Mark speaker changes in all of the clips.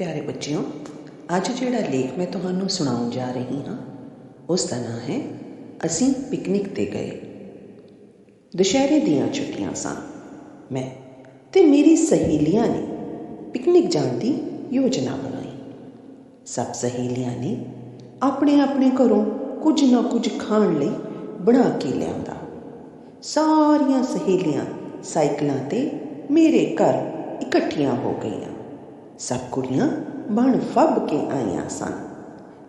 Speaker 1: ਪਿਆਰੇ ਬੱਚਿਓ, ਅੱਜ ਜਿਹੜਾ ਲੇਖ ਮੈਂ ਤੁਹਾਨੂੰ ਸੁਣਾਉਣ ਜਾ ਰਹੀ ਹਾਂ, ਉਸ ਦਾ ਨਾਂ ਹੈ, ਅਸੀਂ ਪਿਕਨਿਕ ਤੇ ਗਏ। ਦੁਸ਼ਹਿਰੇ ਦੀਆਂ ਛੁੱਟੀਆਂ ਸਨ, ਮੈਂ ਤੇ ਮੇਰੀ ਸਹੇਲੀਆਂ ਨੇ ਪਿਕਨਿਕ ਜਾਣ ਦੀ ਯੋਜਨਾ ਬਣਾਈ। ਸਭ ਸਹੇਲੀਆਂ ਨੇ ਆਪਣੇ ਆਪਣੇ ਘਰੋਂ ਕੁਝ ਨਾ ਕੁਝ ਖਾਣ ਲਈ ਬਣਾ ਕੇ ਲਿਆਂਦਾ। ਸਾਰੀਆਂ ਸਹੇਲੀਆਂ ਸਾਈਕਲਾਂ ਤੇ ਮੇਰੇ ਘਰ ਇਕੱਠੀਆਂ ਹੋ ਗਈਆਂ। ਸਭ ਕੁੜੀਆਂ ਬਣ ਫੱਬ ਕੇ ਆਈਆਂ ਸਨ।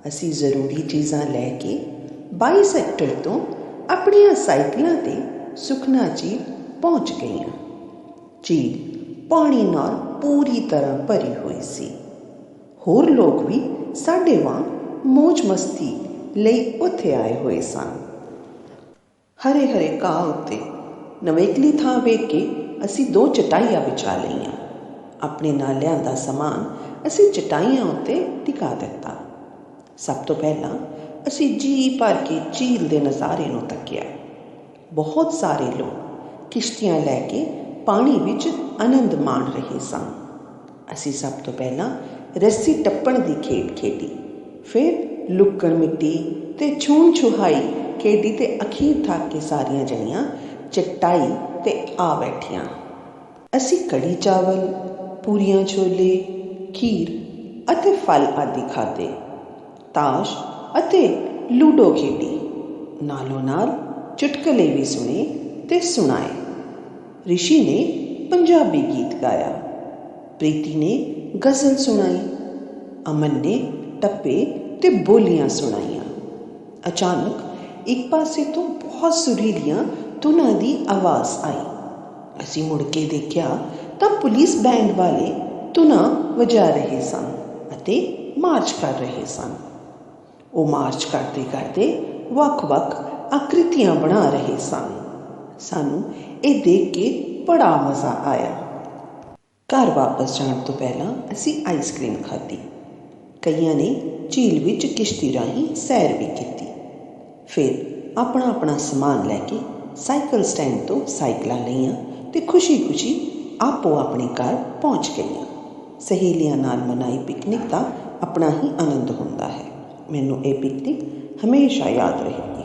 Speaker 1: ਅਸੀਂ ਜ਼ਰੂਰੀ ਚੀਜ਼ਾਂ ਲੈ ਕੇ 22 ਸੈਕਟਰ ਤੋਂ ਆਪਣੀਆਂ ਸਾਈਕਲਾਂ ਤੇ ਸੁਖਨਾ ਝੀਲ ਪਹੁੰਚ ਗਈਆਂ। ਝੀਲ ਪਾਣੀ ਨਾਲ ਪੂਰੀ ਤਰ੍ਹਾਂ ਭਰੀ ਹੋਈ ਸੀ। ਹੋਰ ਲੋਕ ਵੀ ਸਾਡੇ ਵਾਂਗ ਮौज ਮਸਤੀ ਲਈ ਉੱਥੇ ਆਏ ਹੋਏ ਸਨ। ਹਰੇ ਹਰੇ ਘਾਹ ਉੱਤੇ ਨਵੇਕਲੀ ਥਾਂ ਵੇਖ ਕੇ ਅਸੀਂ ਦੋ ਚਟਾਈਆਂ ਵਿਛਾ ਲਈਆਂ। ਆਪਣੇ ਨਾਲ ਲਿਆਂਦਾ ਸਮਾਨ ਅਸੀਂ ਚਟਾਈਆਂ ਉੱਤੇ ਟਿਕਾ ਦਿੱਤਾ। ਸਭ ਤੋਂ ਪਹਿਲਾਂ ਅਸੀਂ ਜੀ ਭਰ ਕੇ ਝੀਲ ਦੇ ਨਜ਼ਾਰੇ ਨੂੰ ਤੱਕਿਆ। ਬਹੁਤ ਸਾਰੇ ਲੋਕ ਕਿਸ਼ਤੀਆਂ ਲੈ ਕੇ ਪਾਣੀ ਵਿੱਚ ਆਨੰਦ ਮਾਣ ਰਹੇ ਸਨ। ਅਸੀਂ ਸਭ ਤੋਂ ਪਹਿਲਾਂ ਰੱਸੀ ਟੱਪਣ ਦੀ ਖੇਡ ਖੇਡੀ। ਫਿਰ ਲੁੱਕਣ ਮਿੱਟੀ ਤੇ ਛੂਣ ਛੁਹਾਈ ਖੇਡੀ ਤੇ ਅਖੀਰ ਥੱਕ ਕੇ ਸਾਰੀਆਂ ਜਣੀਆਂ ਚਟਾਈ ਤੇ ਆ ਬੈਠੀਆਂ। ਅਸੀਂ ਕੜੀ ਚਾਵਲ ਪੂਰੀਆਂ ਛੋਲੇ, ਖੀਰ ਅਤੇ ਫਲ ਆਦਿ ਖਾਦੇ ਤਾਸ਼ ਅਤੇ ਲੂਡੋ ਖੇਡੀ। ਨਾਲੋਂ ਨਾਲ ਚੁਟਕਲੇ ਵੀ ਸੁਣੇ ਤੇ ਸੁਣਾਏ। ਰਿਸ਼ੀ ਨੇ ਪੰਜਾਬੀ ਗੀਤ ਗਾਇਆ। ਪ੍ਰੀਤੀ ਨੇ ਗਜ਼ਲ ਸੁਣਾਈ। ਅਮਨ ਨੇ ਟੱਪੇ ਤੇ ਬੋਲੀਆਂ ਸੁਣਾਈਆਂ। ਅਚਾਨਕ ਇੱਕ ਪਾਸੇ ਤੋਂ ਬਹੁਤ ਸੁਰੀਲੀਆਂ ਧੁਨਾਂ ਦੀ ਆਵਾਜ਼ ਆਈ। ਅਸੀਂ ਮੁੜ ਕੇ ਦੇਖਿਆ ਤਾਂ ਪੁਲਿਸ ਬੈਂਡ ਵਾਲੇ ਧੁਨਾਂ ਵਜਾ ਰਹੇ ਸਨ ਅਤੇ ਮਾਰਚ ਕਰ ਰਹੇ ਸਨ। ਉਹ ਮਾਰਚ ਕਰਦੇ ਕਰਦੇ ਵੱਖ-ਵੱਖ ਆਕ੍ਰਿਤੀਆਂ ਬਣਾ ਰਹੇ ਸਨ। ਸਾਨੂੰ ਇਹ ਦੇਖ ਕੇ ਬੜਾ ਮਜ਼ਾ ਆਇਆ। ਘਰ ਵਾਪਸ ਜਾਣ ਤੋਂ ਪਹਿਲਾਂ ਅਸੀਂ ਆਈਸਕ੍ਰੀਮ ਖਾਧੀ। ਕਈਆਂ ਨੇ ਝੀਲ ਵਿੱਚ ਕਿਸ਼ਤੀ ਰਾਹੀਂ ਸੈਰ ਵੀ ਕੀਤੀ। ਫਿਰ ਆਪਣਾ ਆਪਣਾ ਸਮਾਨ ਲੈ ਕੇ ਸਾਈਕਲ ਸਟੈਂਡ ਤੋਂ ਸਾਈਕਲਾਂ ਲਈਆਂ ਤੇ ਖੁਸ਼ੀ-ਖੁਸ਼ੀ ਆਪੋ ਆਪਣੇ ਘਰ ਪਹੁੰਚ ਗਈਆਂ। ਸਹੇਲੀਆਂ ਨਾਲ ਮਨਾਈ ਪਿਕਨਿਕ ਦਾ ਆਪਣਾ ਹੀ ਆਨੰਦ ਹੁੰਦਾ ਹੈ। ਮੈਨੂੰ ਇਹ ਪਿਕਨਿਕ ਹਮੇਸ਼ਾ ਯਾਦ ਰਹੇਗੀ